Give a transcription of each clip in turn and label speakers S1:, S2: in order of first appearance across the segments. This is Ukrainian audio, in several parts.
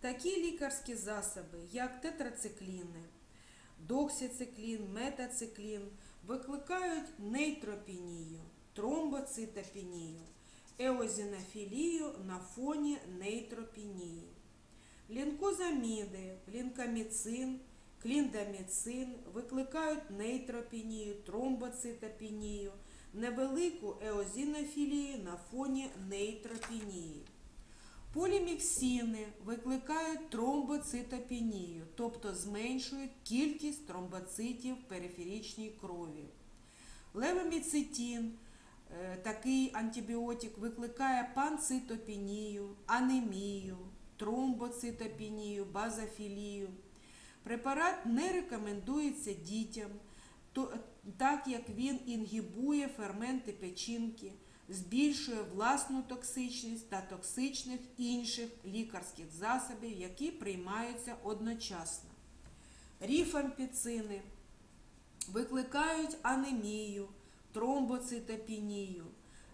S1: Такі лікарські засоби, як тетрацикліни, доксициклін, метациклін, викликають нейтропенію, тромбоцитопенію, еозінофілію на фоні нейтропенії. Лінкозаміди, лінкаміцин, кліндаміцин викликають нейтропенію, тромбоцитопенію, невелику еозінофілію на фоні нейтропенії. Поліміксини викликають тромбоцитопенію, тобто зменшують кількість тромбоцитів в периферичній крові. Левоміцитін, е, такий антибіотик, викликає панцитопенію, анемію, тромбоцитопенію, базофілію. Препарат не рекомендується дітям, так як він інгібує ферменти печінки, збільшує власну токсичність та токсичних інших лікарських засобів, які приймаються одночасно. Ріфампіцини викликають анемію, тромбоцитопенію.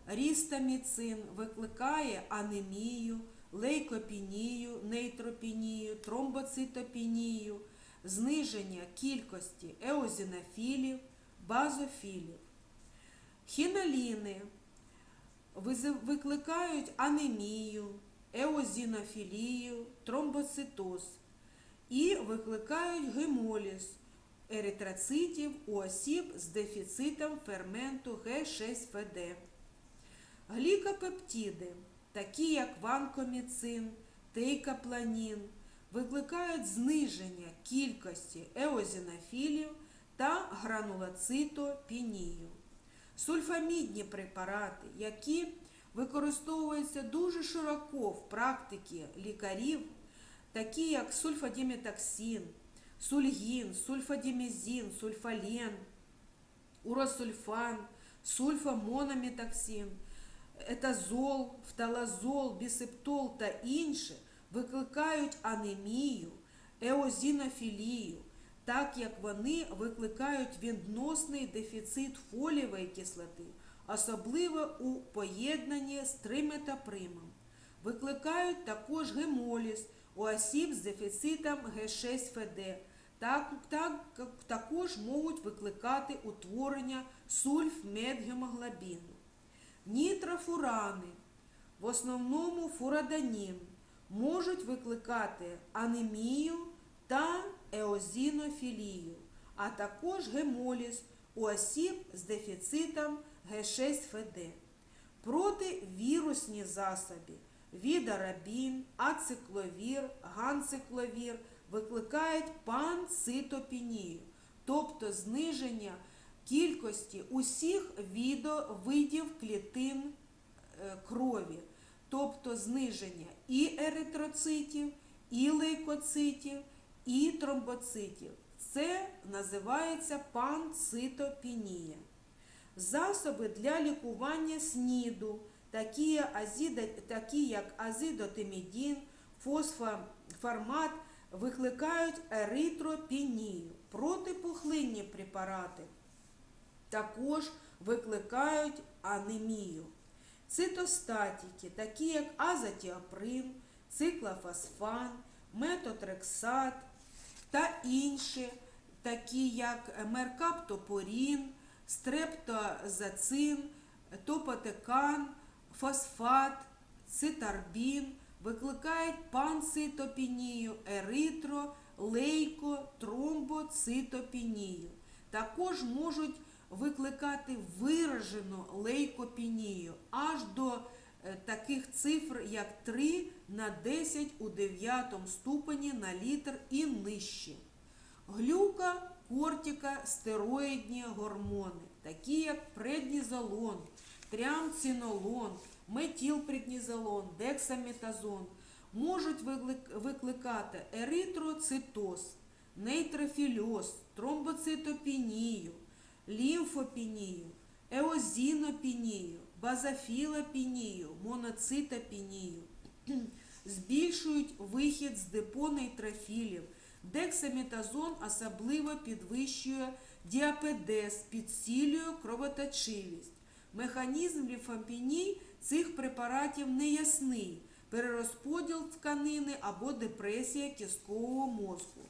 S1: Рістаміцин викликає анемію, лейкопенію, нейтропенію, тромбоцитопенію, зниження кількості еозінофілів, базофілів. Хіноліни визи- викликають анемію, еозінофілію, тромбоцитоз і викликають гемоліз еритроцитів у осіб з дефіцитом ферменту Г6ФД. Глікопептиди, такі як ванкоміцин, тейкапланін, викликають зниження кількості еозінофілів та гранулоцитопенію. Сульфамідні препарати, які використовуються дуже широко в практиці лікарів, такі як сульфадіметоксин, сульгін, сульфадімезин, сульфален, уросульфан, сульфамонометоксин, етазол, фталазол, бісептол та інші викликають анемію, еозінофілію, так як вони викликають відносний дефіцит фолієвої кислоти, особливо у поєднанні з триметапримом. Викликають також гемоліз у осіб з дефіцитом Г6ФД. Так, так, також можуть викликати утворення сульфмедгемоглобіну. Нітрофурани, в основному фураданін, можуть викликати анемію та еозінофілію, а також гемоліз у осіб з дефіцитом Г6ФД. Противірусні засоби відарабін, ацикловір, ганцикловір викликають панцитопенію, тобто зниження кількості усіх видів клітин е, крові, тобто зниження і еритроцитів, і лейкоцитів, і тромбоцитів. Це називається панцитопенія. Засоби для лікування СНІДу, такі, такі як азидотимідін, фосфоформат, викликають еритропенію. Протипухлинні препарати також викликають анемію. Цитостатики, такі як азотіаприн, циклофосфан, метотрексат та інші, такі як меркаптопорін, стрептозацин, топотекан, фосфат, цитарбін, викликають панцитопенію, еритро, лейко, тромбоцитопенію. Також можуть викликати виражену лейкопенію аж до таких цифр, як 3 на 10 у 9 ступені на літр і нижче. Глюка, кортика, стероїдні гормони, такі як преднізолон, тріамцинолон, метілпреднізолон, дексаметазон, можуть викликати еритроцитоз, нейтрофільоз, тромбоцитопенію, лімфопенію, еозінопенію, базофілопенію, моноцитопенію. Збільшують вихід з депо нейтрофілів. Дексаметазон особливо підвищує діапедез, підсилює кровоточивість. Механізм лімфопенії цих препаратів не ясний. перерозподіл тканини або депресія кісткового мозку.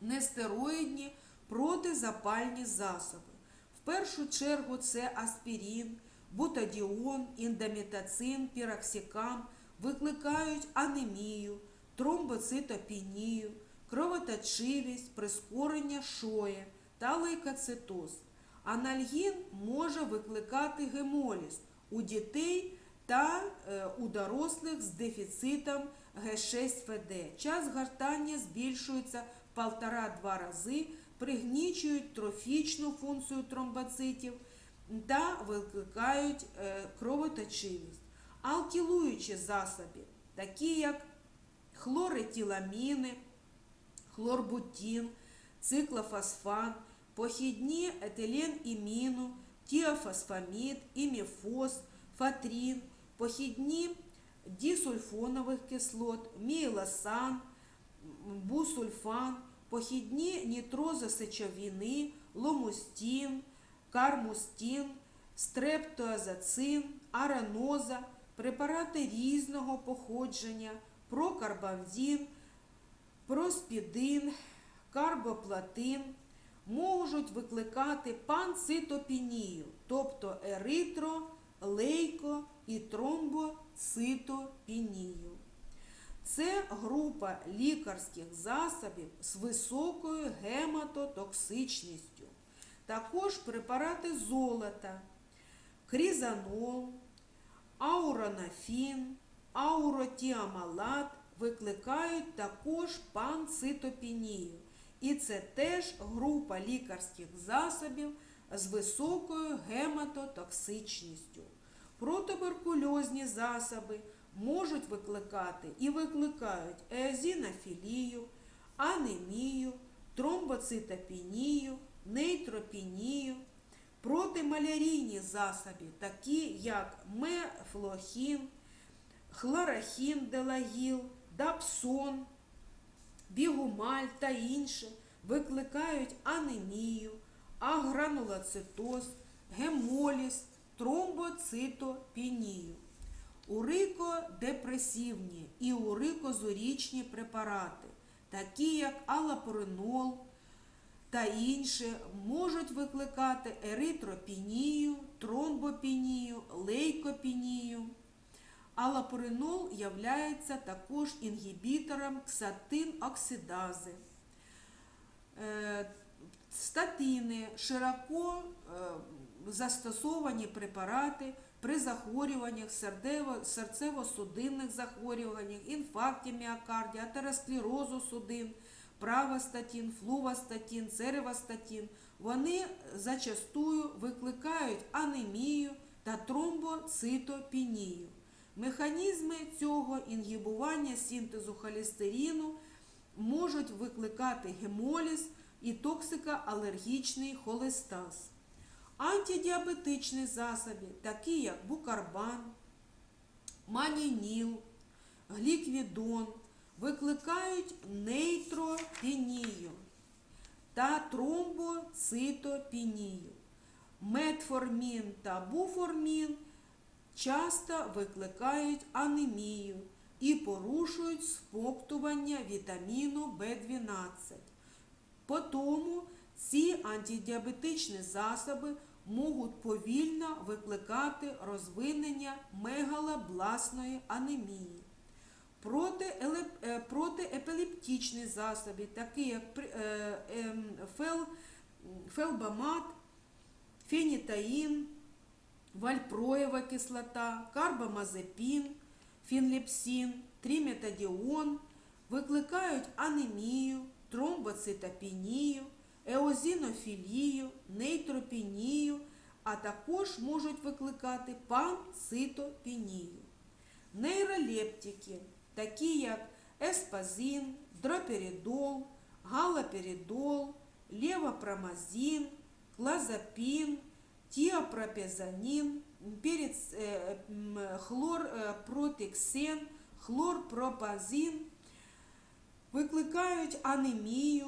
S1: Нестероїдні протизапальні засоби. В першу чергу це аспірин, бутадіон, індамітацин, піроксикам викликають анемію, тромбоцитопенію, кровоточивість, прискорення шоє та лейкоцитоз. Анальгін може викликати гемоліз у дітей та е, у дорослих з дефіцитом Г6ФД. Час гортання збільшується 1,5-2 рази, пригнічують трофічну функцію тромбоцитів та викликають е, кровоточивість. Алкілуючі засоби, такі як хлоретиламіни, хлорбутін, циклофосфан, похідні етиленіміну, тіофосфамід, іміфос, фатрін, похідні дісульфонових кислот, міелосан, бусульфан, похідні нітрозосечовини, ломустін, кармустін, стрептоазацин, араноза, препарати різного походження, прокарбамзін, проспідин, карбоплатин можуть викликати панцитопенію, тобто еритро, лейко і тромбоцитопенію. Це група лікарських засобів з високою гематотоксичністю. Також препарати золота, крізанол, ауронафін, ауротіамалат викликають також панцитопенію. І це теж група лікарських засобів з високою гематотоксичністю. Протуберкульозні засоби можуть викликати і викликають еозінофілію, анемію, тромбоцитопенію, нейтропенію, протималярійні засоби, такі як мефлохін, хлорохін делагіл, дапсон, бігумаль та інші викликають анемію, агранулоцитоз, гемоліз, тромбоцитопенію. Урикодепресивні і урикозорічні препарати, такі як алапоринол та інші, можуть викликати еритропенію, тромбопенію, лейкопенію. Алапоринол являється також інгібітором ксатин-оксидази. Е, Статини широко е, застосовані препарати при захворюваннях, серцево-судинних захворюваннях, інфаркті міокарді, атеросклерозу судин, правостатін, флувостатін, церевостатін. Вони зачастую викликають анемію та тромбоцитопенію. Механізми цього інгібування синтезу холестерину можуть викликати гемоліз і токсикоалергічний холестаз. Антидіабетичні засоби, такі як букарбан, манініл, гліквідон, викликають нейтропенію та тромбоцитопенію. Метформін та буформін часто викликають анемію і порушують смоктування вітаміну В12. Потому ці антидіабетичні засоби можуть повільно викликати розвинення мегалобласної анемії. Протиелеп- е, Протиепілептичні засоби, такі як е, ем, фел- фелбамат, фенітаїн, вальпроєва кислота, карбамазепін, фінлепсин, тріметадіон викликають анемію, тромбоцитопенію, еозінофілію, нейтропенію, а також можуть викликати панцитопенію. Нейролептики, такі як еспазин, дроперидол, галоперидол, левопромазин, клозапин, тиопропезанин, перец, е, хлорпротексен, хлорпропазин. Викликають анемію,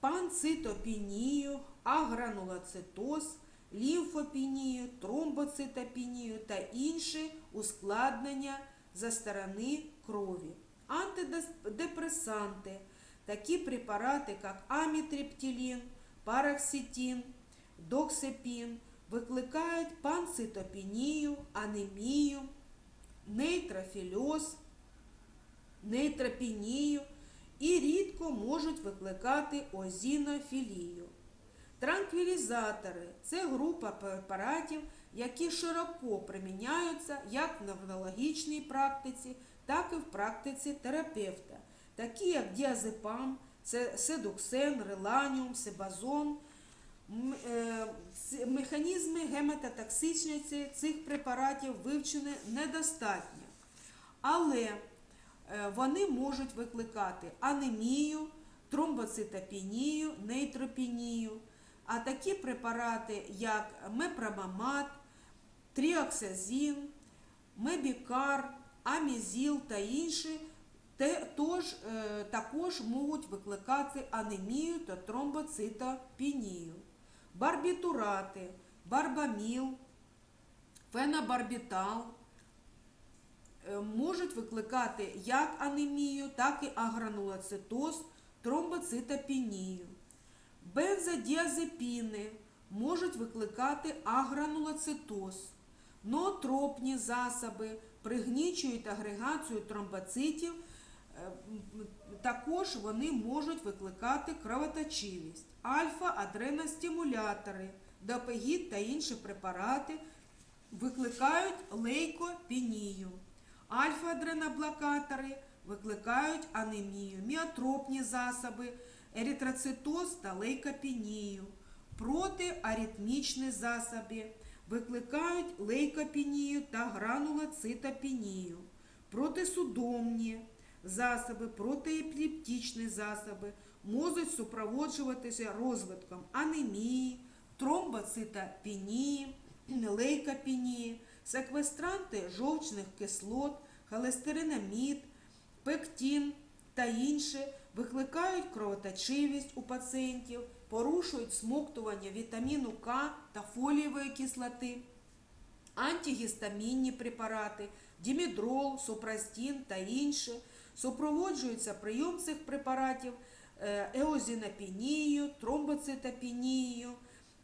S1: панцитопенію, агранулоцитоз, лімфопенію, тромбоцитопенію та інші ускладнення за стороны крови. Антидепрессанты, такие препараты, как амитриптилин, пароксетин, доксепин, викликають панцитопенію, анемію, нейтрофільоз, нейтропенію і рідко можуть викликати озінофілію. Транквілізатори це група препаратів, які широко приміняються як в неврологічній практиці, так і в практиці терапевта, такі як діазепам, седуксен, реланіум, себазон. Е, Механізми гемототоксичності цих препаратів вивчені недостатньо, але е, вони можуть викликати анемію, тромбоцитопенію, нейтропенію. А такі препарати, як мепромамат, тріоксазін, мебікар, амізіл та інші, тож, е, також можуть викликати анемію та тромбоцитопенію. Барбітурати, барбаміл, фенобарбітал е, можуть викликати як анемію, так і агранулоцитоз, тромбоцитопенію. Бензодіазепіни можуть викликати агранулоцитоз. Ноотропні засоби пригнічують агрегацію тромбоцитів, е, також вони можуть викликати кровоточивість. Альфа-адреностимулятори, допегід та інші препарати викликають лейкопенію. Альфа-адреноблокатори викликають анемію, міотропні засоби, еритроцитоз та лейкопенію. Протиаритмічні засоби викликають лейкопенію та гранулоцитопенію. Протисудомні засоби, протиеплептичні засоби можуть супроводжуватися розвитком анемії, тромбоцитопенії, лейкопенії, секвестранти жовчних кислот, холестеринамід, пектин та інші викликають кровоточивість у пацієнтів, порушують смоктування вітаміну К та фолієвої кислоти, антигістамінні препарати, дімідрол, супрастін та інші, супроводжується прийом цих препаратів еозінопінією, тромбоцитопінією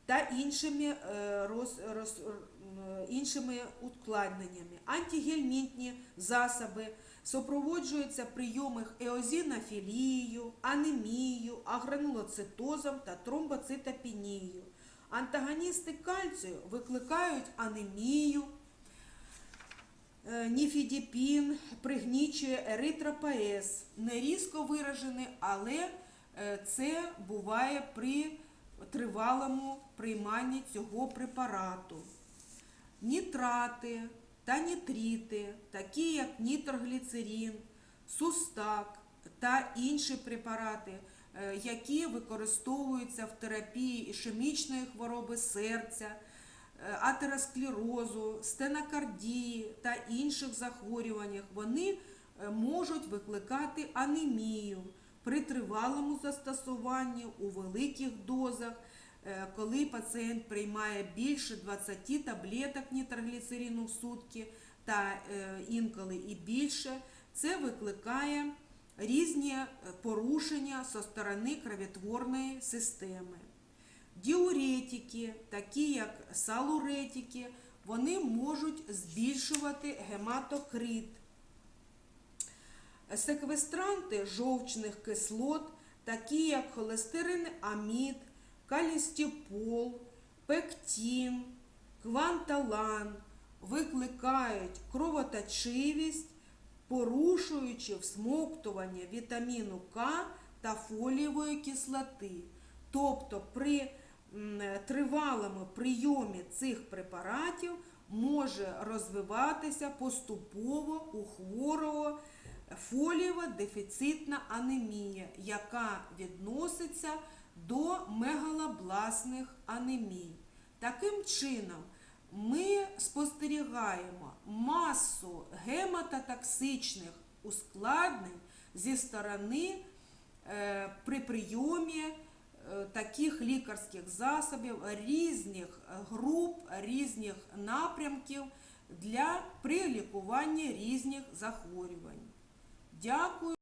S1: та іншими, е, е, іншими ускладненнями. Антигельмінтні засоби супроводжуються прийоми еозінофілією, анемією, агранулоцитозом та тромбоцитопенією. Антагоністи кальцію викликають анемію, Е, Ніфідіпін пригнічує еритропоез. Не різко виражений, але е, це буває при тривалому прийманні цього препарату. Нітрати та нітрити, такі як нітрогліцерин, сустак та інші препарати, е, які використовуються в терапії ішемічної хвороби серця, е, атеросклерозу, стенокардії та інших захворюваннях, вони е, можуть викликати анемію при тривалому застосуванні у великих дозах, коли пацієнт приймає більше 20 таблеток нітрогліцерину в сутки та е, інколи і більше, це викликає різні е, порушення зі сторони кровотворної системи. Діуретики, такі як салуретики, вони можуть збільшувати гематокрит. Секвестранти жовчних кислот, такі як холестерин амід, калістіпол, пектин, кванталан, викликають кровоточивість, порушуючи всмоктування вітаміну К та фолієвої кислоти. Тобто при тривалому прийомі цих препаратів може розвиватися поступово у хворого фолієва дефіцитна анемія, яка відноситься до мегалобласних анемій. Таким чином, ми спостерігаємо масу гемототоксичних ускладнень зі сторони е, при прийомі е, таких лікарських засобів різних груп, різних напрямків для при лікуванні різних захворювань. Дякую.